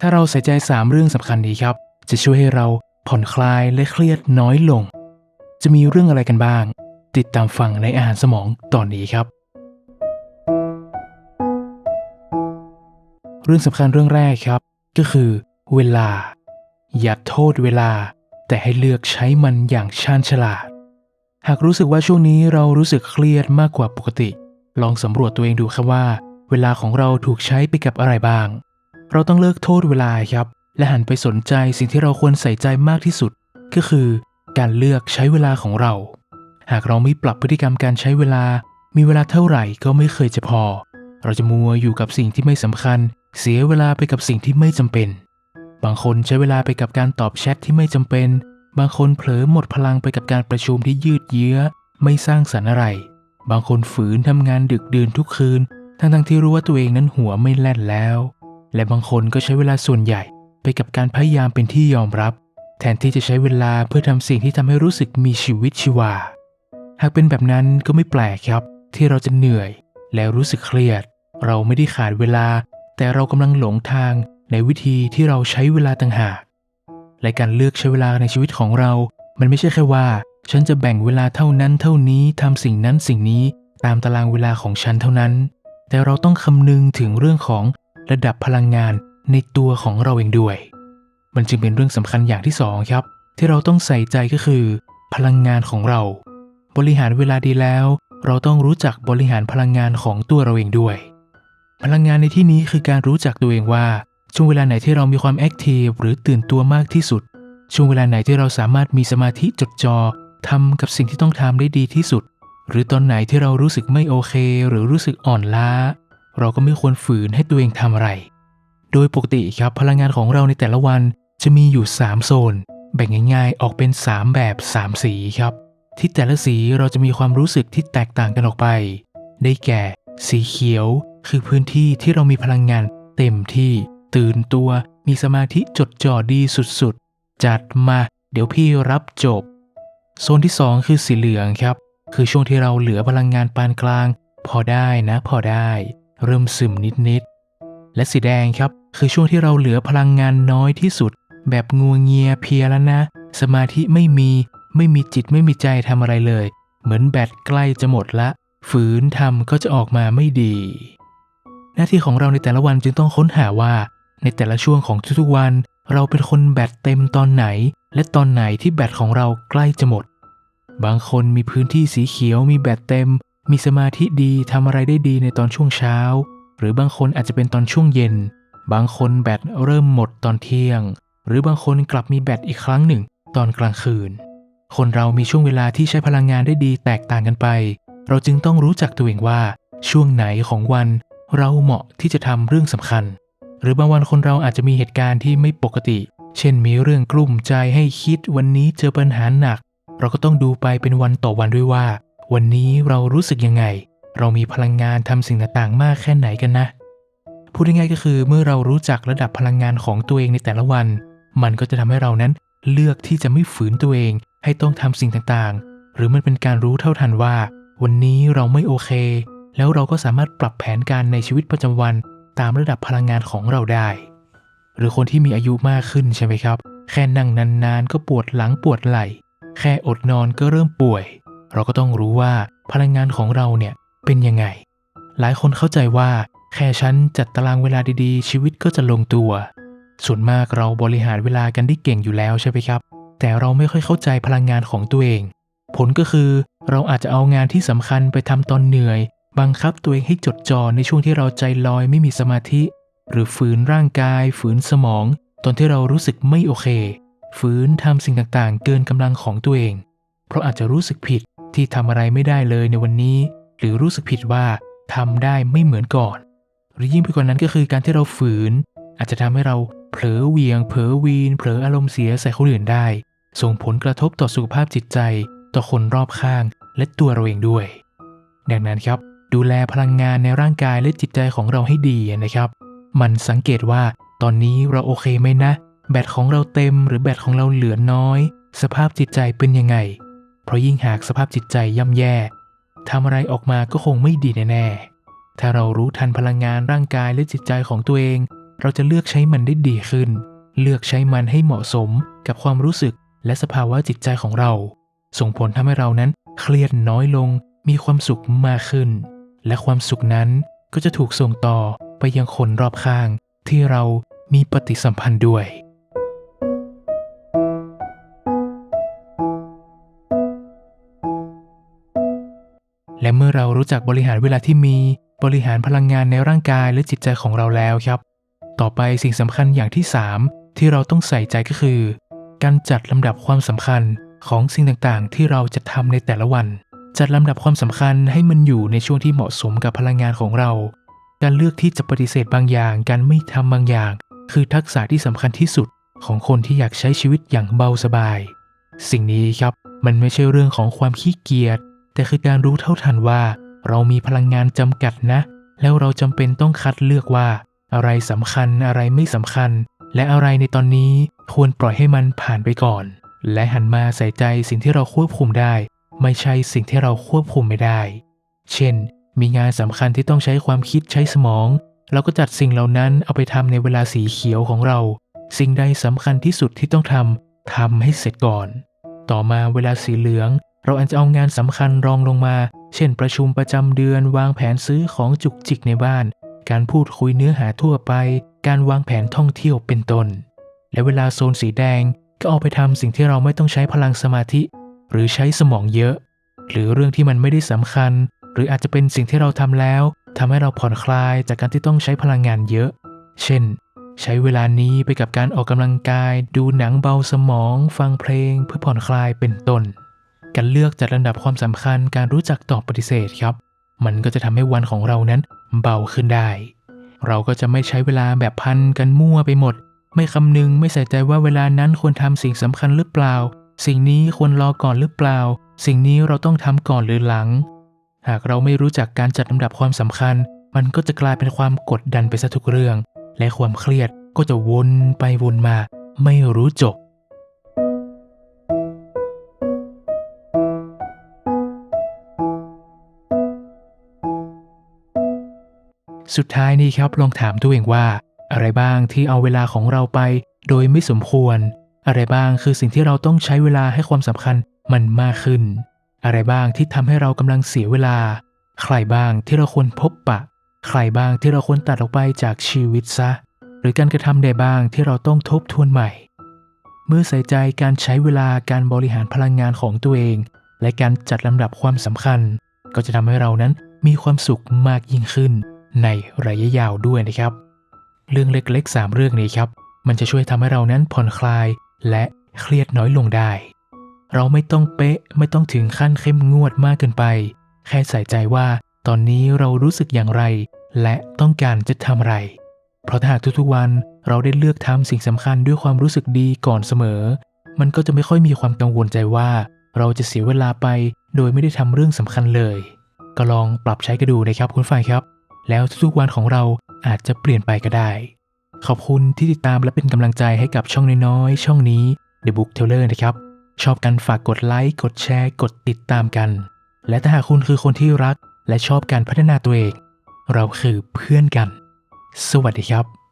ถ้าเราใส่ใจ 3 เรื่องสำคัญนี้ครับ จะช่วยให้เราผ่อนคลายและเครียดน้อยลง จะมีเรื่องอะไรกันบ้าง ติดตามฟังในอาหารสมองตอนนี้ครับ เรื่องสำคัญเรื่องแรกครับ ก็คือ เวลา อย่าโทษเวลา แต่ให้เลือกใช้มันอย่างชาญฉลาด หากรู้สึกว่าช่วงนี้เรารู้สึกเครียดมากกว่าปกติ ลองสำรวจตัวเองดูครับว่า เวลาของเราถูกใช้ไปกับอะไรบ้าง เราต้องเลิกโทษเวลาครับ และหันไปสนใจสิ่งที่เราควรใส่ใจมากที่สุด ก็คือการเลือกใช้เวลาของเรา หากเราไม่ปรับพฤติกรรมการใช้เวลา มีเวลาเท่าไหร่ก็ไม่เคยจะพอ เราจะมัวอยู่กับสิ่งที่ไม่สำคัญ เสียเวลาไปกับสิ่งที่ไม่จำเป็น บางคนใช้เวลาไปกับการตอบแชทที่ไม่จำเป็น บางคนเผลอหมดพลังไปกับการประชุมที่ยืดเยื้อ ไม่สร้างสรรค์อะไร บางคนฝืนทำงานดึกดื่นทุกคืน ทั้งๆที่รู้ว่าตัวเองนั้นหัวไม่แล่นแล้ว และบางคนก็ใช้เวลาส่วนใหญ่ไปกับการพยายามเป็นที่ยอมรับ แทนที่จะใช้เวลาเพื่อทำสิ่งที่ทำให้รู้สึกมีชีวิตชีวา หากเป็นแบบนั้นก็ไม่แปลกครับ ที่เราจะเหนื่อย แล้วรู้สึกเครียด เราไม่ได้ขาดเวลา แต่เรากำลังหลงทางในวิธีที่เราใช้เวลาต่างหาก และการเลือกใช้เวลาในชีวิตของเรา มันไม่ใช่แค่ว่า ฉันจะแบ่งเวลาเท่านั้นเท่านี้ทำสิ่งนั้นสิ่งนี้ตามตารางเวลาของฉันเท่านั้น แต่เราต้องคำนึงถึงเรื่องของ ระดับพลังงานในตัวของเราเองด้วย มันจึงเป็นเรื่องสำคัญอย่างที่สองครับ ที่เราต้องใส่ใจก็คือ พลังงานของเรา บริหารเวลาดีแล้ว เราต้องรู้จักบริหารพลังงานของตัวเราเองด้วย พลังงานในที่นี้คือการรู้จักตัวเองว่า ช่วงเวลาไหนที่เรามีความแอคทีฟหรือตื่นตัวมากที่สุด ช่วงเวลาไหนที่เราสามารถมีสมาธิจดจ่อทำกับสิ่งที่ต้องทำได้ดีที่สุด หรือตอนไหนที่เรารู้สึกไม่โอเค หรือรู้สึกอ่อนล้า เราก็ไม่ควรฝืนให้ตัวเองทำอะไร โดยปกติครับพลังงานของเราในแต่ละวันจะมีอยู่ 3 โซน แบ่งง่ายๆ ออกเป็น 3 แบบ 3 สีครับ ที่แต่ละสีเราจะมีความรู้สึกที่แตกต่างกันออกไป ได้แก่ สีเขียว คือพื้นที่ที่เรามีพลังงานเต็มที่ ตื่นตัว มีสมาธิจดจ่อดีสุดๆ จัดมา เดี๋ยวพี่รับจบ โซนที่ 2 คือสีเหลืองครับ คือช่วงที่เราเหลือพลังงานปานกลาง พอได้นะพอได้ เริ่มซึมนิดๆ และสีแดงครับ คือช่วงที่เราเหลือพลังงานน้อยที่สุด แบบงัวเงียเพียแล้วนะ สมาธิไม่มีไม่มีจิตไม่มีใจทำอะไรเลย เหมือนแบตใกล้จะหมดละ ฝืนทำก็จะออกมาไม่ดี หน้าที่ของเราในแต่ละวันจึงต้องค้นหาว่า ในแต่ละช่วงของทุกๆวัน เราเป็นคนแบตเต็มตอนไหน และตอนไหนที่แบตของเราใกล้จะหมด บางคนมีพื้นที่สีเขียวมีแบตเต็ม มีสมาธิดีทำอะไรได้ดีในตอนช่วงเช้า หรือบางคนอาจจะเป็นตอนช่วงเย็น บางคนแบตเริ่มหมดตอนเที่ยง หรือบางคนกลับมีแบตอีกครั้งหนึ่ง ตอนกลางคืน คนเรามีช่วงเวลาที่ใช้พลังงานได้ดีแตกต่างกันไป เราจึงต้องรู้จักตัวเองว่า ช่วงไหนของวันเราเหมาะที่จะทำเรื่องสำคัญ หรือบางวันคนเราอาจจะมีเหตุการณ์ที่ไม่ปกติ เช่นมีเรื่องกลุ้มใจให้คิดวันนี้เจอปัญหาหนัก เราก็ต้องดูไปเป็นวันต่อวันด้วยว่า วันนี้เรารู้สึกยังไง เรามีพลังงานทำสิ่งต่างๆ มากแค่ไหนกันนะ พูดง่ายๆก็คือเมื่อเรารู้จักระดับพลังงานของตัวเองในแต่ละวัน มันก็จะทำให้เรานั้นเลือกที่จะไม่ฝืนตัวเอง ให้ต้องทำสิ่งต่างๆ หรือมันเป็นการรู้เท่าทันว่า วันนี้เราไม่โอเค แล้วเราก็สามารถปรับแผนการในชีวิตประจำวัน ตามระดับพลังงานของเราได้ หรือคนที่มีอายุมากขึ้นใช่ไหมครับ แค่นั่งนานๆ ก็ปวดหลังปวดไหล่ แค่อดนอนก็เริ่มป่วย เราก็ต้องรู้ว่าพลังงานของเราเนี่ยเป็นยังไง หลายคนเข้าใจว่าแค่ฉันจัดตารางเวลาดีๆ ชีวิตก็จะลงตัว ส่วนมากเราบริหารเวลากันได้เก่งอยู่แล้วใช่ไหมครับ แต่เราไม่ค่อยเข้าใจพลังงานของตัวเอง ผลก็คือเราอาจจะเอางานที่สำคัญไปทำตอนเหนื่อย บังคับตัวเองให้จดจ่อในช่วงที่เราใจลอยไม่มีสมาธิ หรือฝืนร่างกาย ฝืนสมอง ตอนที่เรารู้สึกไม่โอเค ฝืนทำสิ่งต่างๆ เกินกำลังของตัวเอง เพราะอาจจะรู้สึกผิด ที่ทำอะไรไม่ได้เลยในวันนี้ หรือรู้สึกผิดว่าทำได้ไม่เหมือนก่อน หรือยิ่งไปกว่านั้นก็คือการที่เราฝืน อาจจะทำให้เราเผลอเวียง เผลอวีน เผลออารมณ์เสียใส่คนอื่นได้ ส่งผลกระทบต่อสุขภาพจิตใจ ต่อคนรอบข้าง และตัวเราเองด้วย ดังนั้นครับ ดูแลพลังงานในร่างกายและจิตใจของเราให้ดีนะครับ มันสังเกตว่าตอนนี้เราโอเคไหมนะ แบตของเราเต็มหรือแบตของเราเหลือน้อย สภาพจิตใจเป็นยังไง เพราะยิ่งหากสภาพจิตใจย่ำแย่ทำอะไรออกมาก็คงไม่ดีแน่ๆ ถ้าเรารู้ทันพลังงานร่างกายและจิตใจของตัวเอง เราจะเลือกใช้มันได้ดีขึ้น เลือกใช้มันให้เหมาะสมกับความรู้สึกและสภาวะจิตใจของเรา ส่งผลทำให้เรานั้นเครียดน้อยลง มีความสุขมากขึ้น และความสุขนั้นก็จะถูกส่งต่อไปยังคนรอบข้าง ที่เรามีปฏิสัมพันธ์ด้วย และเมื่อเรารู้จักบริหารเวลาที่มี บริหารพลังงานในร่างกายและจิตใจของเราแล้วครับ ต่อไปสิ่งสำคัญอย่างที่ 3 ที่เราต้องใส่ใจก็คือ การจัดลำดับความสำคัญของสิ่งต่างๆ ที่เราจะทำในแต่ละวัน จัดลำดับความสำคัญให้มันอยู่ในช่วงที่เหมาะสมกับพลังงานของเรา การเลือกที่จะปฏิเสธบางอย่าง การไม่ทำบางอย่าง คือทักษะที่สำคัญที่สุดของคนที่อยากใช้ชีวิตอย่างเบาสบาย สิ่งนี้ครับมันไม่ใช่เรื่องของความขี้เกียจ แต่คือการรู้เท่าทันว่า เรามีพลังงานจำกัดนะ แล้วเราจำเป็นต้องคัดเลือกว่า อะไรสำคัญอะไรไม่สำคัญ และอะไรในตอนนี้ควรปล่อยให้มันผ่านไปก่อน และหันมาใส่ใจสิ่งที่เราควบคุมได้ ไม่ใช่สิ่งที่เราควบคุมไม่ได้ เช่น มีงานสำคัญที่ต้องใช้ความคิดใช้สมอง เราก็จัดสิ่งเหล่านั้นเอาไปทำในเวลาสีเขียวของเรา สิ่งใดสำคัญที่สุดที่ต้องทำทำให้เสร็จก่อน ต่อมาเวลาสีเหลือง เราอาจจะเอางานสำคัญรองลงมา เช่น ประชุมประจำเดือน วางแผนซื้อของจุกจิกในบ้าน การพูดคุยเนื้อหาทั่วไป การวางแผนท่องเที่ยวเป็นต้น และเวลาโซนสีแดงก็เอาไปทำสิ่งที่เราไม่ต้องใช้พลังสมาธิ หรือใช้สมองเยอะ หรือเรื่องที่มันไม่ได้สำคัญ หรืออาจจะเป็นสิ่งที่เราทำแล้วทำให้เราผ่อนคลายจากการที่ต้องใช้พลังงานเยอะ เช่น ใช้เวลานี้ไปกับการออกกำลังกาย ดูหนังเบาสมอง ฟังเพลงเพื่อผ่อนคลายเป็นต้น การเลือกจัดลำดับความสำคัญการรู้จักตอบปฏิเสธครับ มันก็จะทำให้วันของเรานั้นเบาขึ้นได้ เราก็จะไม่ใช้เวลาแบบพันกันมั่วไปหมด ไม่คำนึงไม่ใส่ใจว่าเวลานั้นควรทำสิ่งสำคัญหรือเปล่า สิ่งนี้ควรรอก่อนหรือเปล่า สิ่งนี้เราต้องทำก่อนหรือหลัง หากเราไม่รู้จักการจัดลำดับความสำคัญ มันก็จะกลายเป็นความกดดันไปซะทุกเรื่อง และความเครียดก็จะวนไปวนมา ไม่รู้จบ สุดท้ายนี้ครับลองถามตัวเองว่า อะไรบ้างที่เอาเวลาของเราไป โดยไม่สมควร อะไรบ้างคือสิ่งที่เราต้องใช้เวลาให้ความสำคัญมันมากขึ้น อะไรบ้างที่ทำให้เรากำลังเสียเวลา ใครบ้างที่เราควรพบปะ ใครบ้างที่เราควรตัดออกไปจากชีวิตซะ หรือการกระทำใดบ้างที่เราต้องทบทวนใหม่ เมื่อใส่ใจการใช้เวลาการบริหารพลังงานของตัวเอง และการจัดลำดับความสำคัญ ก็จะทำให้เรานั้นมีความสุขมากยิ่งขึ้น ในระยะยาวด้วยนะครับ เรื่องเล็กๆ 3 เรื่องนี้ครับ มันจะช่วยทำให้เรานั้นผ่อนคลายและเครียดน้อยลงได้ เราไม่ต้องเป๊ะไม่ต้องถึงขั้นเข้มงวดมากเกินไป แค่ใส่ใจว่าตอนนี้เรารู้สึกอย่างไร และต้องการจะทำอะไร เพราะถ้าหากทุกๆวันเราได้เลือกทำสิ่งสำคัญด้วยความรู้สึกดีก่อนเสมอ มันก็จะไม่ค่อยมีความกังวลใจว่า เราจะเสียเวลาไปโดยไม่ได้ทำเรื่องสำคัญเลย ก็ลองปรับใช้กันดูนะครับคุณฝ่ายครับ แล้วทุกๆวันของเราอาจจะเปลี่ยนไปก็ได้ ขอบคุณที่ติดตามและเป็นกำลังใจให้กับช่องน้อยๆ ช่องนี้ The Book Teller นะครับ ชอบกันฝากกดไลค์ กดแชร์ กดติดตามกัน และถ้าหากคุณคือคนที่รัก และชอบการพัฒนาตัวเอง เราคือเพื่อนกัน สวัสดีครับ